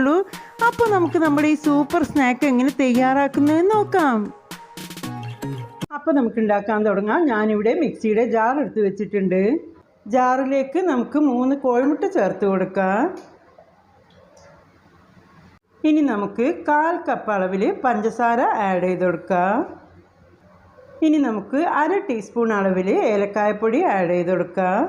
ലഭിക്കുകയുള്ളൂ അപ്പോൾ നമുക്ക് നമ്മുടെ ഈ സൂപ്പർ സ്നാക്ക് എങ്ങനെ തയ്യാറാക്കുന്നതെന്ന് നോക്കാം. അപ്പോൾ നമുക്ക് ഉണ്ടാക്കാൻ തുടങ്ങാം. ഞാനിവിടെ മിക്സിയുടെ ജാർ എടുത്ത് വെച്ചിട്ടുണ്ട്. ജാറിലേക്ക് നമുക്ക് മൂന്ന് കോഴിമുട്ട ചേർത്ത് കൊടുക്കാം. ഇനി നമുക്ക് കാൽ കപ്പ് അളവിൽ പഞ്ചസാര ആഡ് ചെയ്ത് കൊടുക്കാം. ഇനി നമുക്ക് അര ടീസ്പൂൺ അളവിൽ ഏലക്കായപ്പൊടി ആഡ് ചെയ്ത് കൊടുക്കാം.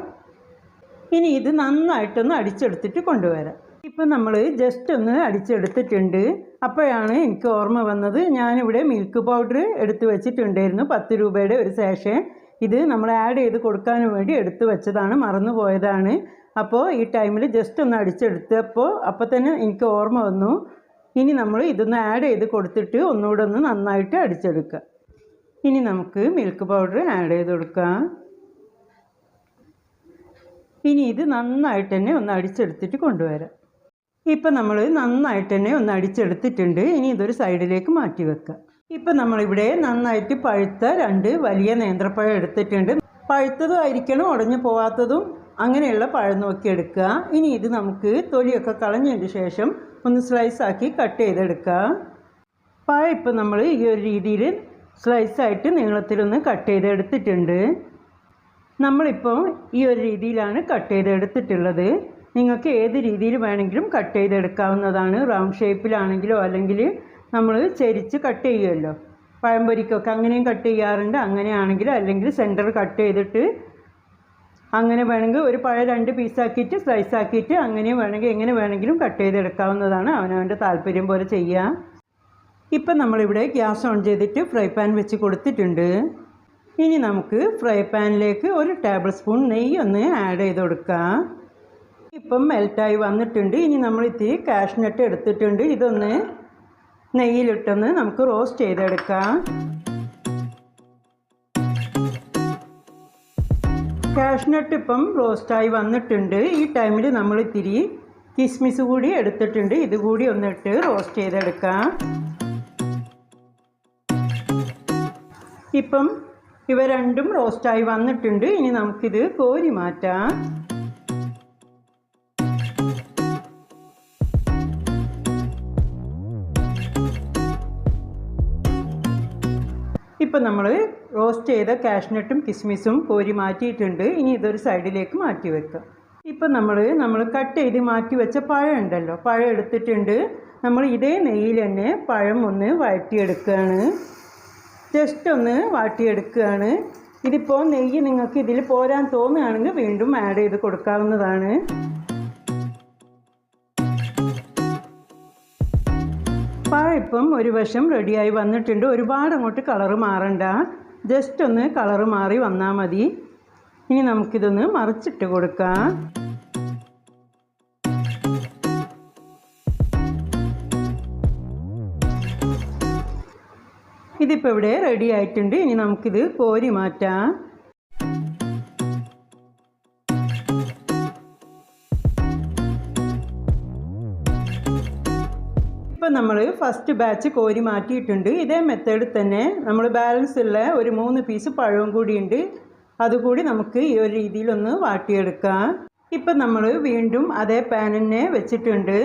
ഇനി ഇത് നന്നായിട്ടൊന്ന് അടിച്ചെടുത്തിട്ട് കൊണ്ടുവരാം. ഇപ്പം നമ്മൾ ജസ്റ്റ് ഒന്ന് അടിച്ചെടുത്തിട്ടുണ്ട്. അപ്പോഴാണ് എനിക്ക് ഓർമ്മ വന്നത് ഞാനിവിടെ മിൽക്ക് പൗഡർ എടുത്തു വെച്ചിട്ടുണ്ടായിരുന്നു പത്ത് രൂപയുടെ ഒരു സേഷൻ ഇത് നമ്മൾ ആഡ് ചെയ്ത് കൊടുക്കാനും വേണ്ടി എടുത്തു വെച്ചതാണ് മറന്നു പോയതാണ്. അപ്പോൾ ഈ ടൈമിൽ ജസ്റ്റ് ഒന്ന് അടിച്ചെടുത്തപ്പോൾ അപ്പോൾ തന്നെ എനിക്ക് ഓർമ്മ വന്നു. ഇനി നമ്മൾ ഇതൊന്ന് ആഡ് ചെയ്ത് കൊടുത്തിട്ട് ഒന്നുകൂടെ ഒന്ന് നന്നായിട്ട് അടിച്ചെടുക്കുക ഇനി നമുക്ക് മിൽക്ക് പൗഡർ ആഡ് ചെയ്ത് കൊടുക്കാം. ഇനി ഇത് നന്നായിട്ട് തന്നെ ഒന്ന് അടിച്ചെടുത്തിട്ട് കൊണ്ടുവരാം. ഇപ്പം നമ്മൾ നന്നായിട്ട് തന്നെ ഒന്ന് അടിച്ചെടുത്തിട്ടുണ്ട്. ഇനി ഇതൊരു സൈഡിലേക്ക് മാറ്റി വെക്കുക ഇപ്പം നമ്മളിവിടെ നന്നായിട്ട് പഴുത്ത രണ്ട് വലിയ നേന്ത്രപ്പഴം എടുത്തിട്ടുണ്ട്. പഴുത്തതും ആയിരിക്കണം ഉടഞ്ഞു പോവാത്തതും അങ്ങനെയുള്ള പഴം നോക്കി എടുക്കുക. ഇനി ഇത് നമുക്ക് തൊലിയൊക്കെ കളഞ്ഞതിന് ശേഷം ഒന്ന് സ്ലൈസ് ആക്കി കട്ട് ചെയ്തെടുക്കുക. പഴം ഇപ്പം നമ്മൾ ഈ ഒരു രീതിയിൽ സ്ലൈസായിട്ട് നീളത്തിലൊന്ന് കട്ട് ചെയ്തെടുത്തിട്ടുണ്ട്. നമ്മളിപ്പോൾ ഈ ഒരു രീതിയിലാണ് കട്ട് ചെയ്തെടുത്തിട്ടുള്ളത്. നിങ്ങൾക്ക് ഏത് രീതിയിൽ വേണമെങ്കിലും കട്ട് ചെയ്തെടുക്കാവുന്നതാണ്. റൗണ്ട് ഷേപ്പിലാണെങ്കിലോ അല്ലെങ്കിൽ നമ്മൾ ചെരിച്ച് കട്ട് ചെയ്യുമല്ലോ പഴംപൊരിക്കൊക്കെ അങ്ങനെയും കട്ട് ചെയ്യാറുണ്ട്. അങ്ങനെയാണെങ്കിൽ അല്ലെങ്കിൽ സെന്റർ കട്ട് ചെയ്തിട്ട് അങ്ങനെ വേണമെങ്കിൽ ഒരു പഴം രണ്ട് പീസാക്കിയിട്ട് സ്ലൈസ് ആക്കിയിട്ട് അങ്ങനെ വേണമെങ്കിൽ എങ്ങനെ വേണമെങ്കിലും കട്ട് ചെയ്തെടുക്കാവുന്നതാണ്. അവനവന്റെ താല്പര്യം പോലെ ചെയ്യുക ഇപ്പം നമ്മളിവിടെ ഗ്യാസ് ഓൺ ചെയ്തിട്ട് ഫ്രൈ പാൻ വെച്ച് കൊടുത്തിട്ടുണ്ട്. ഇനി നമുക്ക് ഫ്രൈ പാനിലേക്ക് ഒരു ടേബിൾ സ്പൂൺ നെയ്യ് ഒന്ന് ആഡ് ചെയ്ത് കൊടുക്കാം. ഇപ്പം മെൽറ്റായി വന്നിട്ടുണ്ട്. ഇനി നമ്മൾ ഇത്തിരി കാഷ്നട്ട് എടുത്തിട്ടുണ്ട്. ഇതൊന്ന് നെയ്യിലിട്ടൊന്ന് നമുക്ക് റോസ്റ്റ് ചെയ്തെടുക്കാം. കാഷ്നട്ട് ഇപ്പം റോസ്റ്റായി വന്നിട്ടുണ്ട്. ഈ ടൈമിൽ നമ്മൾ ഇത്തിരി കിസ്മിസ് കൂടി എടുത്തിട്ടുണ്ട്. ഇതുകൂടി ഒന്നിട്ട് റോസ്റ്റ് ചെയ്തെടുക്കാം. ഇപ്പം ഇവ രണ്ടും റോസ്റ്റായി വന്നിട്ടുണ്ട്. ഇനി നമുക്കിത് കോരി മാറ്റാം. ഇപ്പം നമ്മൾ റോസ്റ്റ് ചെയ്ത കാഷ്നട്ടും കിസ്മിസും കോരി മാറ്റിയിട്ടുണ്ട്. ഇനി ഇതൊരു സൈഡിലേക്ക് മാറ്റി വെക്കുക ഇപ്പം നമ്മൾ നമ്മൾ കട്ട് ചെയ്ത് മാറ്റി വെച്ച പഴം ഉണ്ടല്ലോ. പഴം എടുത്തിട്ടുണ്ട്. നമ്മൾ ഇതേ നെയ്യിൽ തന്നെ പഴം ഒന്ന് വഴറ്റിയെടുക്കുകയാണ് ജസ്റ്റ് ഒന്ന് വാട്ടിയെടുക്കുകയാണ് ഇതിപ്പോൾ നെയ്യ് നിങ്ങൾക്ക് ഇതിൽ പോരാൻ തോന്നുകയാണെങ്കിൽ വീണ്ടും ആഡ് ചെയ്ത് കൊടുക്കാവുന്നതാണ്. ഇപ്പം ഒരു വശം റെഡിയായി വന്നിട്ടുണ്ട്. ഒരുപാട് അങ്ങോട്ട് കളറ് മാറണ്ട. ജസ്റ്റ് ഒന്ന് കളറ് മാറി വന്നാൽ മതി. ഇനി നമുക്കിതൊന്ന് മറിച്ചിട്ട് കൊടുക്കാം. ഇതിപ്പോൾ ഇവിടെ റെഡി ആയിട്ടുണ്ട്. ഇനി നമുക്കിത് കോരി മാറ്റാം. നമ്മൾ ഫസ്റ്റ് ബാച്ച് കോരി മാറ്റിയിട്ടുണ്ട്. ഇതേ മെത്തേഡിൽ തന്നെ നമ്മൾ ബാലൻസ് ഉള്ള ഒരു മൂന്ന് പീസ് പഴവും കൂടിയുണ്ട് അതുകൂടി നമുക്ക് ഈ ഒരു രീതിയിലൊന്ന് വാട്ടിയെടുക്കാം. ഇപ്പം നമ്മൾ വീണ്ടും അതേ പാൻ തന്നെ വെച്ചിട്ടുണ്ട്.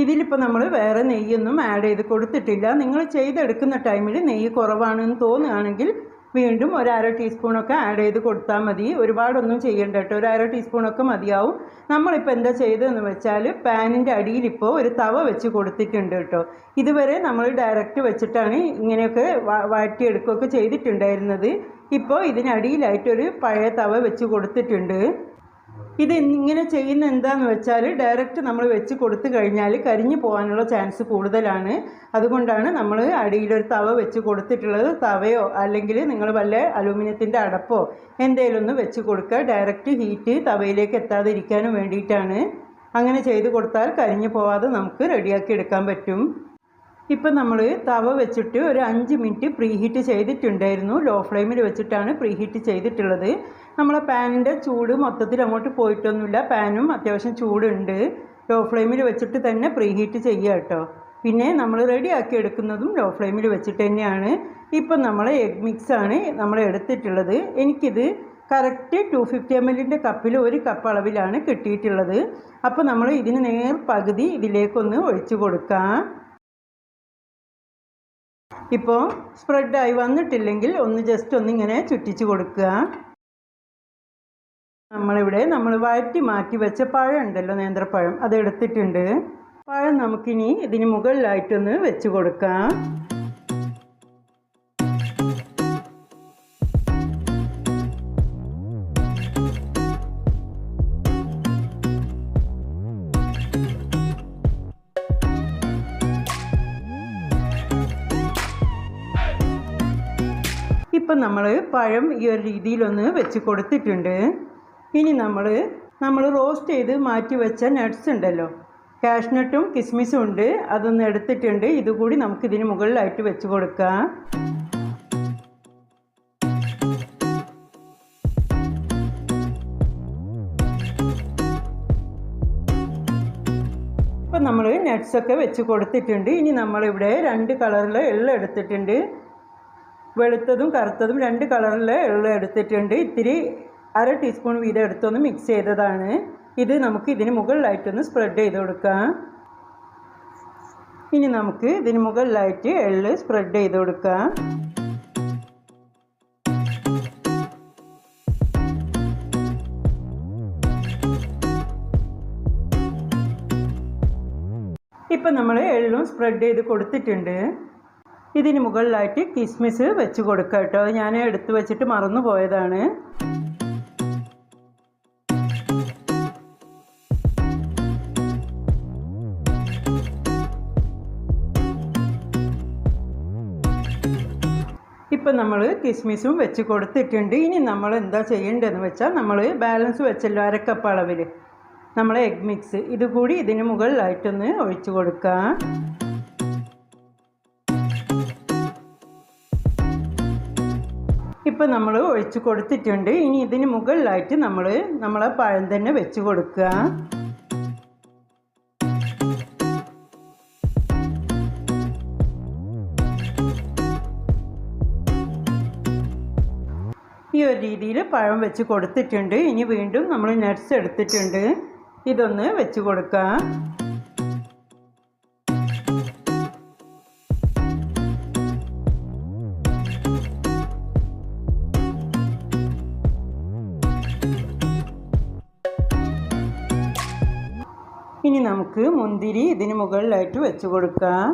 ഇതിലിപ്പോൾ നമ്മൾ വേറെ നെയ്യൊന്നും ആഡ് ചെയ്ത് കൊടുത്തിട്ടില്ല. നിങ്ങൾ ചെയ്തെടുക്കുന്ന ടൈമിൽ നെയ്യ് കുറവാണെന്ന് തോന്നുകയാണെങ്കിൽ വീണ്ടും ഒരു അര ടീസ്പൂണൊക്കെ ആഡ് ചെയ്ത് കൊടുത്താൽ മതി. ഒരുപാടൊന്നും ചെയ്യേണ്ട കേട്ടോ. ഒരു അര ടീസ്പൂണൊക്കെ മതിയാവും. നമ്മളിപ്പോൾ എന്താ ചെയ്തതെന്ന് വെച്ചാൽ പാനിന്റെ അടിയിൽ ഇപ്പോൾ ഒരു തവ വെച്ച് കൊടുത്തിട്ടുണ്ട് കേട്ടോ. ഇതുവരെ നമ്മൾ ഡയറക്റ്റ് വെച്ചിട്ടാണ് ഇങ്ങനെയൊക്കെ വാറ്റിയെടുക്കുകയൊക്കെ ചെയ്തിട്ടുണ്ടായിരുന്നത്. ഇപ്പോൾ ഇതിനടിയിലായിട്ടൊരു പഴയ തവ വെച്ച് കൊടുത്തിട്ടുണ്ട്. ഇത് ഇങ്ങനെ ചെയ്യുന്ന എന്താണെന്ന് വെച്ചാൽ ഡയറക്റ്റ് നമ്മൾ വെച്ച് കൊടുത്തു കഴിഞ്ഞാൽ കരിഞ്ഞു പോകാനുള്ള ചാൻസ് കൂടുതലാണ്. അതുകൊണ്ടാണ് നമ്മൾ അടിയിലൊരു തവ വെച്ച് കൊടുത്തിട്ടുള്ളത്. തവയോ അല്ലെങ്കിൽ നിങ്ങൾ വല്ല അലൂമിനിയത്തിന്റെ അടപ്പോ എന്തെങ്കിലും ഒന്ന് വെച്ച് കൊടുക്കുക ഡയറക്റ്റ് ഹീറ്റ് തവയിലേക്ക് എത്താതിരിക്കാനും വേണ്ടിയിട്ടാണ്. അങ്ങനെ ചെയ്ത് കൊടുത്താൽ കരിഞ്ഞു പോവാതെ നമുക്ക് റെഡിയാക്കി എടുക്കാൻ പറ്റും. ഇപ്പം നമ്മൾ തവ വെച്ചിട്ട് ഒരു അഞ്ച് മിനിറ്റ് പ്രീഹീറ്റ് ചെയ്തിട്ടുണ്ടായിരുന്നു. ലോ ഫ്ലെയിമിൽ വെച്ചിട്ടാണ് പ്രീഹീറ്റ് ചെയ്തിട്ടുള്ളത്. നമ്മളെ പാനിന്റെ ചൂട് മൊത്തത്തിൽ അങ്ങോട്ട് പോയിട്ടൊന്നുമില്ല. പാനും അത്യാവശ്യം ചൂടുണ്ട്. ലോ ഫ്ലെയിമിൽ വെച്ചിട്ട് തന്നെ പ്രീ ഹീറ്റ് ചെയ്യുക കേട്ടോ. പിന്നെ നമ്മൾ റെഡിയാക്കി എടുക്കുന്നതും ലോ ഫ്ലെയിമിൽ വെച്ചിട്ട് തന്നെയാണ്. ഇപ്പം നമ്മൾ എഗ് മിക്സാണ് നമ്മൾ എടുത്തിട്ടുള്ളത്. എനിക്കിത് കറക്റ്റ് ടു ഫിഫ്റ്റി എം എല്ലിന്റെ കപ്പിൽ ഒരു കപ്പ് അളവിലാണ് കിട്ടിയിട്ടുള്ളത്. അപ്പോൾ നമ്മൾ ഇതിന് നേർ പകുതി ഇതിലേക്കൊന്ന് ഒഴിച്ചു കൊടുക്കാം. ഇപ്പോൾ സ്പ്രെഡായി വന്നിട്ടില്ലെങ്കിൽ ഒന്ന് ജസ്റ്റ് ഒന്നിങ്ങനെ ചുറ്റിച്ച് കൊടുക്കുക. നമ്മളിവിടെ നമ്മൾ വഴറ്റി മാറ്റി വെച്ച പഴം ഉണ്ടല്ലോ നേന്ത്രപ്പഴം. അത് എടുത്തിട്ടുണ്ട്. പഴം നമുക്കിനി ഇതിന് മുകളിലായിട്ടൊന്ന് വെച്ച് കൊടുക്കാം. ഇപ്പം നമ്മൾ പഴം ഈ ഒരു രീതിയിലൊന്ന് വെച്ച് കൊടുത്തിട്ടുണ്ട്. ഇനി നമ്മൾ നമ്മൾ റോസ്റ്റ് ചെയ്ത് മാറ്റി വെച്ച നട്ട്സ് ഉണ്ടല്ലോ. കാഷ്നട്ടും കിസ്മിസും ഉണ്ട്. അതൊന്ന് എടുത്തിട്ടുണ്ട്. ഇതുകൂടി നമുക്ക് ഇതിന് മുകളിലായിട്ട് വെച്ച് കൊടുക്കാം. ഇപ്പം നമ്മൾ നട്ട്സൊക്കെ വെച്ച് കൊടുത്തിട്ടുണ്ട്. ഇനി നമ്മളിവിടെ രണ്ട് കളറിൽ എള്ള എടുത്തിട്ടുണ്ട്. വെളുത്തതും കറുത്തതും രണ്ട് കളറിൽ എള്ള എടുത്തിട്ടുണ്ട്. ഇത്തിരി അര ടീസ്പൂൺ വീതം എടുത്തൊന്ന് മിക്സ് ചെയ്തതാണ്. ഇത് നമുക്ക് ഇതിന് മുകളിലായിട്ടൊന്ന് സ്പ്രെഡ് ചെയ്ത് കൊടുക്കാം. ഇനി നമുക്ക് ഇതിന് മുകളിലായിട്ട് എള്ള് സ്പ്രെഡ് ചെയ്ത് കൊടുക്കാം. ഇപ്പം നമ്മൾ എള്ളും സ്പ്രെഡ് ചെയ്ത് കൊടുത്തിട്ടുണ്ട്. ഇതിന് മുകളിലായിട്ട് കിസ്മിസ് വെച്ച് കൊടുക്കാം കേട്ടോ. ഞാൻ എടുത്തു വെച്ചിട്ട് മറന്നു പോയതാണ് ഇപ്പം നമ്മൾ കിസ്മിസും വെച്ച് കൊടുത്തിട്ടുണ്ട്. ഇനി നമ്മൾ എന്താ ചെയ്യേണ്ടതെന്ന് വെച്ചാൽ നമ്മൾ ബാലൻസ് വെച്ചല്ലോ അരക്കപ്പ് അളവിൽ നമ്മൾ എഗ് മിക്സ് ഇത് കൂടി ഇതിന് മുകളിലായിട്ടൊന്ന് ഒഴിച്ച് കൊടുക്കാം. ഇപ്പം നമ്മൾ ഒഴിച്ച് കൊടുത്തിട്ടുണ്ട്. ഇനി ഇതിന് മുകളിലായിട്ട് നമ്മൾ നമ്മളെ പഴം തന്നെ വെച്ച് കൊടുക്കുക ഈ ഒരു രീതിയിൽ പഴം വെച്ച് കൊടുത്തിട്ടുണ്ട്. ഇനി വീണ്ടും നമ്മൾ നട്ട്സ് എടുത്തിട്ടുണ്ട്. ഇതൊന്ന് വെച്ച് കൊടുക്കാം. ഇനി നമുക്ക് മുന്തിരി ഇതിന് മുകളിലായിട്ട് വെച്ച് കൊടുക്കാം.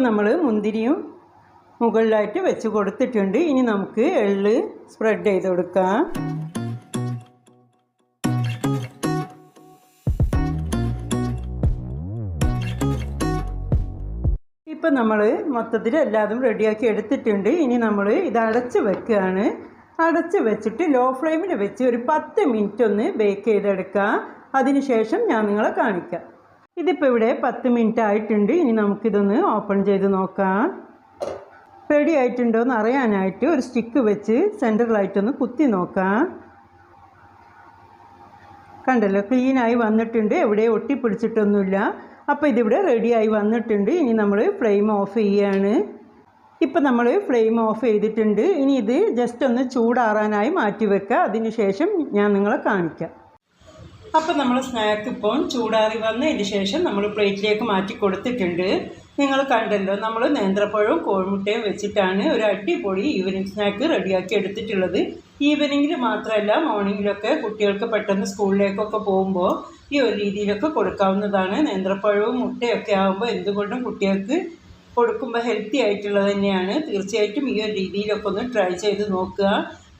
ഇപ്പം നമ്മൾ മുന്തിരിയും മുകളിലായിട്ട് വെച്ച് കൊടുത്തിട്ടുണ്ട്. ഇനി നമുക്ക് എള്ള് സ്പ്രെഡ് ചെയ്ത് കൊടുക്കാം. ഇപ്പം നമ്മൾ മൊത്തത്തിൽ എല്ലാതും റെഡിയാക്കി എടുത്തിട്ടുണ്ട്. ഇനി നമ്മൾ ഇത് അടച്ച് വെക്കുകയാണ് അടച്ച് വെച്ചിട്ട് ലോ ഫ്ലെയിമിൽ വെച്ച് ഒരു പത്ത് മിനിറ്റ് ഒന്ന് ബേക്ക് ചെയ്തെടുക്കാം. അതിനുശേഷം ഞാൻ നിങ്ങളെ കാണിക്കാം. ഇതിപ്പോൾ ഇവിടെ പത്ത് മിനിറ്റ് ആയിട്ടുണ്ട്. ഇനി നമുക്കിതൊന്ന് ഓപ്പൺ ചെയ്ത് നോക്കാം. റെഡി ആയിട്ടുണ്ടോ എന്ന് അറിയാനായിട്ട് ഒരു സ്റ്റിക്ക് വെച്ച് സെന്ററിലായിട്ടൊന്ന് കുത്തി നോക്കാം. കണ്ടല്ലോ ക്ലീനായി വന്നിട്ടുണ്ട്. എവിടെ ഒട്ടിപ്പിടിച്ചിട്ടൊന്നുമില്ല. അപ്പോൾ ഇതിവിടെ റെഡിയായി വന്നിട്ടുണ്ട്. ഇനി നമ്മൾ ഫ്ലെയിം ഓഫ് ചെയ്യുകയാണ് ഇപ്പം നമ്മൾ ഫ്ലെയിം ഓഫ് ചെയ്തിട്ടുണ്ട്. ഇനി ഇത് ജസ്റ്റ് ഒന്ന് ചൂടാറാനായി മാറ്റി വെക്കുക അതിന് ശേഷം ഞാൻ നിങ്ങളെ കാണിക്കാം. അപ്പം നമ്മൾ സ്നാക്ക് ഇപ്പോൾ ചൂടാറി വന്നതിന് ശേഷം നമ്മൾ പ്ലേറ്റിലേക്ക് മാറ്റി കൊടുത്തിട്ടുണ്ട്. നിങ്ങൾ കണ്ടല്ലോ നമ്മൾ നേന്ത്രപ്പഴവും കോഴിമുട്ടയും വെച്ചിട്ടാണ് ഒരു അടിപൊളി ഈവനിങ് സ്നാക്ക് റെഡിയാക്കി എടുത്തിട്ടുള്ളത്. ഈവനിങ്ങിൽ മാത്രമല്ല മോർണിംഗിലൊക്കെ കുട്ടികൾക്ക് പെട്ടെന്ന് സ്കൂളിലേക്കൊക്കെ പോകുമ്പോൾ ഈ ഒരു രീതിയിലൊക്കെ കൊടുക്കാവുന്നതാണ്. നേന്ത്രപ്പഴവും മുട്ടയൊക്കെ ആകുമ്പോൾ എന്തുകൊണ്ടും കുട്ടികൾക്ക് കൊടുക്കുമ്പോൾ ഹെൽത്തി ആയിട്ടുള്ളത് തന്നെയാണ്. തീർച്ചയായിട്ടും ഈ ഒരു രീതിയിലൊക്കെ ഒന്ന് ട്രൈ ചെയ്ത് നോക്കുക.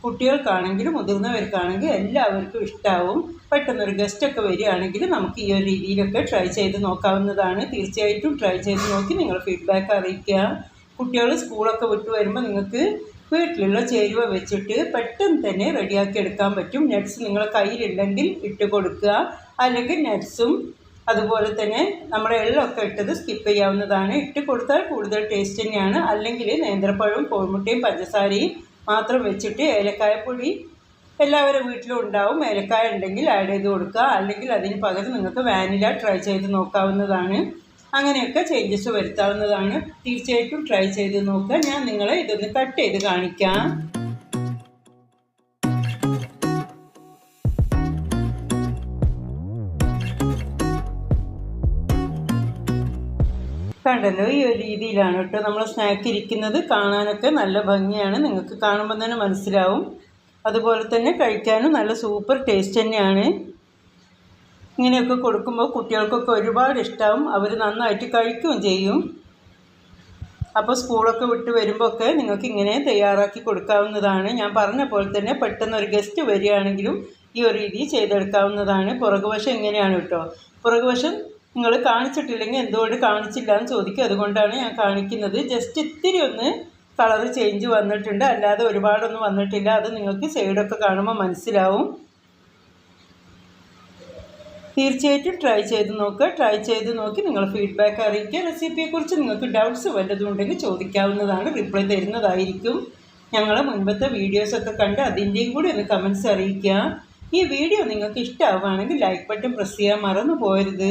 കുട്ടികൾക്കാണെങ്കിലും മുതിർന്നവർക്കാണെങ്കിലും എല്ലാവർക്കും ഇഷ്ടാവും. പെട്ടെന്നൊരു ഗസ്റ്റൊക്കെ വരികയാണെങ്കിൽ നമുക്ക് ഈ ഒരു രീതിയിലൊക്കെ ട്രൈ ചെയ്ത് നോക്കാവുന്നതാണ്. തീർച്ചയായിട്ടും ട്രൈ ചെയ്ത് നോക്കി നിങ്ങൾ ഫീഡ്ബാക്ക് അറിയിക്കുക. കുട്ടികൾ സ്കൂളൊക്കെ വിട്ടു വരുമ്പോൾ നിങ്ങൾക്ക് വീട്ടിലുള്ള ചേരുവ വെച്ചിട്ട് പെട്ടെന്ന് തന്നെ റെഡിയാക്കി എടുക്കാൻ പറ്റും. നട്ട്സ് നിങ്ങളെ കയ്യിലുണ്ടെങ്കിൽ ഇട്ട് കൊടുക്കുക. അല്ലെങ്കിൽ നട്ട്സും അതുപോലെ തന്നെ നമ്മുടെ എള്ളൊക്കെ ഇട്ടത് സ്കിപ്പ് ചെയ്യാവുന്നതാണ്. ഇട്ട് കൊടുത്താൽ കൂടുതൽ ടേസ്റ്റ് തന്നെയാണ്. അല്ലെങ്കിൽ നേന്ത്രപ്പഴവും കോഴിമുട്ടയും പഞ്ചസാരയും മാത്രം വെച്ചിട്ട് ഏലക്കായപ്പൊടി എല്ലാവരും വീട്ടിലും ഉണ്ടാവും ഏലക്കായ ഉണ്ടെങ്കിൽ ആഡ് ചെയ്ത് കൊടുക്കുക. അല്ലെങ്കിൽ അതിന് പകരം നിങ്ങൾക്ക് വാനില ട്രൈ ചെയ്ത് നോക്കാവുന്നതാണ്. അങ്ങനെയൊക്കെ ചേഞ്ചസ് വരുത്താവുന്നതാണ്. തീർച്ചയായിട്ടും ട്രൈ ചെയ്ത് നോക്കുക. ഞാൻ നിങ്ങളെ ഇതൊന്ന് കട്ട് ചെയ്ത് കാണിക്കാം. കണ്ടല്ലോ ഈ ഒരു രീതിയിലാണ് കേട്ടോ നമ്മൾ സ്നാക്ക് ഇരിക്കുന്നത്. കാണാനൊക്കെ നല്ല ഭംഗിയാണ്. നിങ്ങൾക്ക് കാണുമ്പോൾ തന്നെ മനസ്സിലാവും. അതുപോലെ തന്നെ കഴിക്കാനും നല്ല സൂപ്പർ ടേസ്റ്റ് തന്നെയാണ്. ഇങ്ങനെയൊക്കെ കൊടുക്കുമ്പോൾ കുട്ടികൾക്കൊക്കെ ഒരുപാട് ഇഷ്ടമാവും അവർ നന്നായിട്ട് കഴിക്കുകയും ചെയ്യും. അപ്പോൾ സ്കൂളൊക്കെ വിട്ട് വരുമ്പോൾ ഒക്കെ നിങ്ങൾക്ക് ഇങ്ങനെ തയ്യാറാക്കി കൊടുക്കാവുന്നതാണ്. ഞാൻ പറഞ്ഞ പോലെ തന്നെ പെട്ടെന്ന് ഒരു ഗസ്റ്റ് വരികയാണെങ്കിലും ഈ ഒരു രീതി ചെയ്തെടുക്കാവുന്നതാണ്. പുറകുവശം ഇങ്ങനെയാണ് കേട്ടോ? പുറകുവശം നിങ്ങൾ കാണിച്ചിട്ടില്ലെങ്കിൽ എന്തുകൊണ്ട് കാണിച്ചില്ല എന്ന് ചോദിക്കും. അതുകൊണ്ടാണ് ഞാൻ കാണിക്കുന്നത്. ജസ്റ്റ് ഇത്തിരി ഒന്ന് കളർ ചേഞ്ച് വന്നിട്ടുണ്ട്. അല്ലാതെ ഒരുപാടൊന്നും വന്നിട്ടില്ല. അത് നിങ്ങൾക്ക് സൈഡൊക്കെ കാണുമ്പോൾ മനസ്സിലാവും. തീർച്ചയായിട്ടും ട്രൈ ചെയ്ത് നോക്കുക ട്രൈ ചെയ്ത് നോക്കി നിങ്ങൾ ഫീഡ്ബാക്ക് അറിയിക്കുക. റെസിപ്പിയെക്കുറിച്ച് നിങ്ങൾക്ക് ഡൗട്ട്സ് വല്ലതും ഉണ്ടെങ്കിൽ ചോദിക്കാവുന്നതാണ്. റിപ്ലൈ തരുന്നതായിരിക്കും. ഞങ്ങളെ മുൻപത്തെ വീഡിയോസൊക്കെ കണ്ട് അതിന്റെയും കൂടി ഒന്ന് കമൻസ് അറിയിക്കുക. ഈ വീഡിയോ നിങ്ങൾക്ക് ഇഷ്ടമാവുകയാണെങ്കിൽ ലൈക്ക് ബട്ടൺ പ്രസ് ചെയ്യാൻ മറന്നു പോകരുത്.